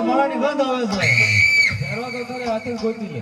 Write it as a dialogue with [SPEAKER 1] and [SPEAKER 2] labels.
[SPEAKER 1] મરાની બંધ આવે છે
[SPEAKER 2] ગોતી લે